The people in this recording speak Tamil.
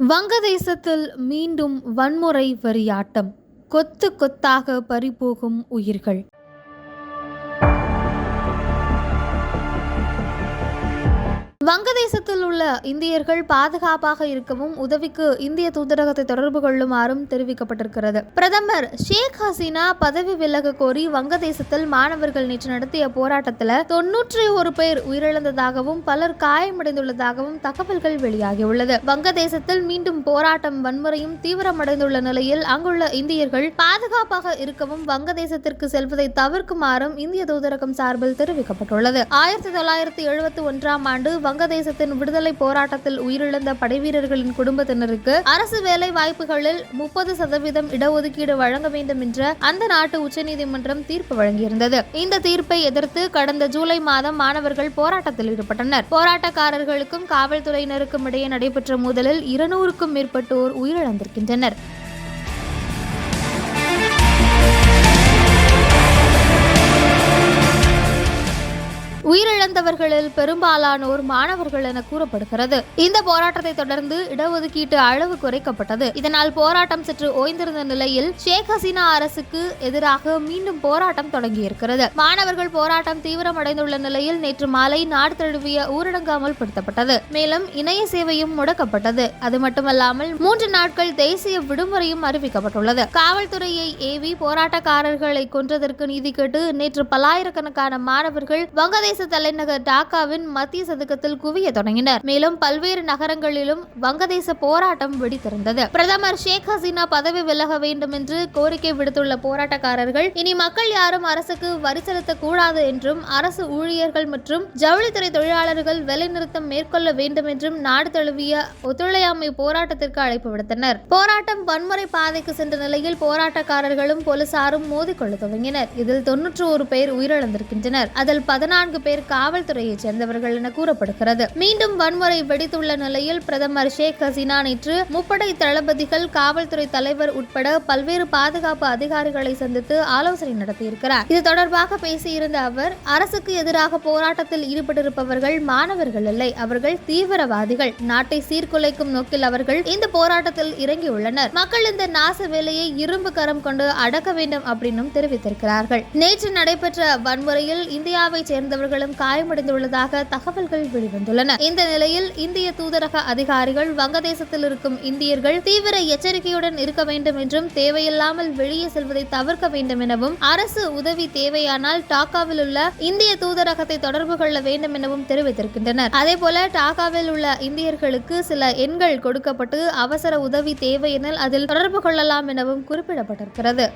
வங்கதேசத்தில் மீண்டும் வன்முறை வரியாட்டம் கொத்து கொத்தாக பறிபோகும் உயிர்கள். வங்கதேசத்தில் உள்ள இந்தியர்கள் பாதுகாப்பாக இருக்கவும் உதவிக்கு இந்திய தூதரகத்தை தொடர்பு கொள்ளுமாறும் தெரிவிக்கப்பட்டிருக்கிறது. பிரதமர் ஷேக் ஹசீனா பதவி விலக கோரி வங்கதேசத்தில் மாணவர்கள் நேற்று நடத்திய போராட்டத்தில் தொன்னூற்றி ஒரு பேர் உயிரிழந்ததாகவும் பலர் காயமடைந்துள்ளதாகவும் தகவல்கள் வெளியாகியுள்ளது. வங்கதேசத்தில் மீண்டும் போராட்டம் வன்முறையும் தீவிரமடைந்துள்ள நிலையில் அங்குள்ள இந்தியர்கள் பாதுகாப்பாக இருக்கவும் வங்கதேசத்திற்கு செல்வதை தவிர்க்குமாறும் இந்திய தூதரகம் சார்பில் தெரிவிக்கப்பட்டுள்ளது. ஆயிரத்தி தொள்ளாயிரத்தி எழுபத்தி ஒன்றாம் ஆண்டு வங்கதேசத்தின் விடுதலை போராட்டத்தில் உயிரிழந்த படைவீரர்களின் குடும்பத்தினருக்கு அரசு வேலை வாய்ப்புகளில் முப்பது சதவீதம் இடஒதுக்கீடு வழங்க வேண்டும் என்ற அந்த நாட்டு உச்சநீதிமன்றம் தீர்ப்பு வழங்கியிருந்தது. இந்த தீர்ப்பை எதிர்த்து கடந்த ஜூலை மாதம் மாணவர்கள் போராட்டத்தில் ஈடுபட்டனர். போராட்டக்காரர்களுக்கும் காவல்துறையினருக்கும் இடையே நடைபெற்ற மோதலில் இருநூறுக்கும் மேற்பட்டோர் உயிரிழந்திருக்கின்றனர். மாணவர்களில் பெரும்பாலானோர் மாணவர்கள் என கூறப்படுகிறது. இந்த போராட்டத்தை தொடர்ந்து இடஒதுக்கீட்டு அளவு குறைக்கப்பட்டது. இதனால் போராட்டம் சற்று ஓய்ந்திருந்த நிலையில் ஷேக் ஹசீனா அரசுக்கு எதிராக மீண்டும் போராட்டம் தொடங்கியிருக்கிறது. மாணவர்கள் போராட்டம் தீவிரமடைந்துள்ள நிலையில் நேற்று மாலை நாடு தழுவிய ஊரடங்கு அமல்படுத்தப்பட்டது மேலும் இணைய சேவையும் முடக்கப்பட்டது. அது மட்டுமல்லாமல் மூன்று நாட்கள் தேசிய விடுமுறையும் அறிவிக்கப்பட்டுள்ளது. காவல்துறையை ஏவி போராட்டக்காரர்களை கொன்றதற்கு நீதி கேட்டு நேற்று பல்லாயிரக்கணக்கான மாணவர்கள் வங்கதேச தலைநகர் டாக்காவின் மத்திய சதுக்கத்தில் குவிய தொடங்கினர். மேலும் பல்வேறு நகரங்களிலும் வங்கதேச போராட்டம் வெடித்திருந்தது. பிரதமர் ஷேக் ஹசீனா பதவி விலக வேண்டும் என்று கோரிக்கை விடுத்துள்ள போராட்டக்காரர்கள் இனி மக்கள் யாரும் அரசுக்கு வரி செலுத்த கூடாது என்றும் அரசு ஊழியர்கள் மற்றும் ஜவுளித்துறை தொழிலாளர்கள் வேலைநிறுத்தம் மேற்கொள்ள வேண்டும் என்றும் நாடு தழுவிய ஒத்துழையாமை போராட்டத்திற்கு அழைப்பு விடுத்தனர். போராட்டம் வன்முறை பாதைக்கு சென்ற நிலையில் போராட்டக்காரர்களும் போலீசாரும் மோதிக்கொள்ள துவங்கினர் இதில் தொன்னூற்று ஒரு பேர் உயிரிழந்திருக்கின்றனர். அதில் பதினான்கு பேர் காவல் காவல்துறையைச் சேர்ந்தவர்கள் என கூறப்படுகிறது. மீண்டும் வன்முறை வெடித்துள்ள நிலையில் பிரதமர் ஷேக் ஹசீனா நேற்று முப்படை தளபதிகள் காவல்துறை தலைவர் உட்பட பல்வேறு பாதுகாப்பு அதிகாரிகளை சந்தித்து ஆலோசனை நடத்தியிருக்கிறார். இது தொடர்பாக பேசியிருந்த அவர் அரசுக்கு எதிராக போராட்டத்தில் ஈடுபட்டிருப்பவர்கள் மாணவர்கள் இல்லை அவர்கள் தீவிரவாதிகள். நாட்டை சீர்குலைக்கும் நோக்கில் அவர்கள் இந்த போராட்டத்தில் இறங்கியுள்ளனர். மக்கள் இந்த நாச வேலையை இரும்பு கரம் கொண்டு அடக்க வேண்டும் அப்படின்னும் தெரிவித்திருக்கிறார்கள். நேற்று நடைபெற்ற வன்முறையில் இந்தியாவைச் சேர்ந்தவர்களும் காயமடைந்துள்ளதாக தகவல்கள் வெளிவந்துள்ளன. இந்த நிலையில் இந்திய தூதரக அதிகாரிகள் வங்கதேசத்தில் இருக்கும் இந்தியர்கள் தீவிர எச்சரிக்கையுடன் இருக்க வேண்டும் என்றும் தேவையில்லாமல் வெளியே செல்வதை தவிர்க்க வேண்டும் எனவும் அரசு உதவி தேவையானால் டாக்காவில் உள்ள இந்திய தூதரகத்தை தொடர்பு கொள்ள வேண்டும் எனவும் தெரிவித்திருக்கின்றனர். அதேபோல டாக்காவில் உள்ள இந்தியர்களுக்கு சில எண்கள் கொடுக்கப்பட்டு அவசர உதவி தேவையெனில் அதில் தொடர்பு கொள்ளலாம் எனவும் குறிப்பிடப்பட்டிருக்கிறது.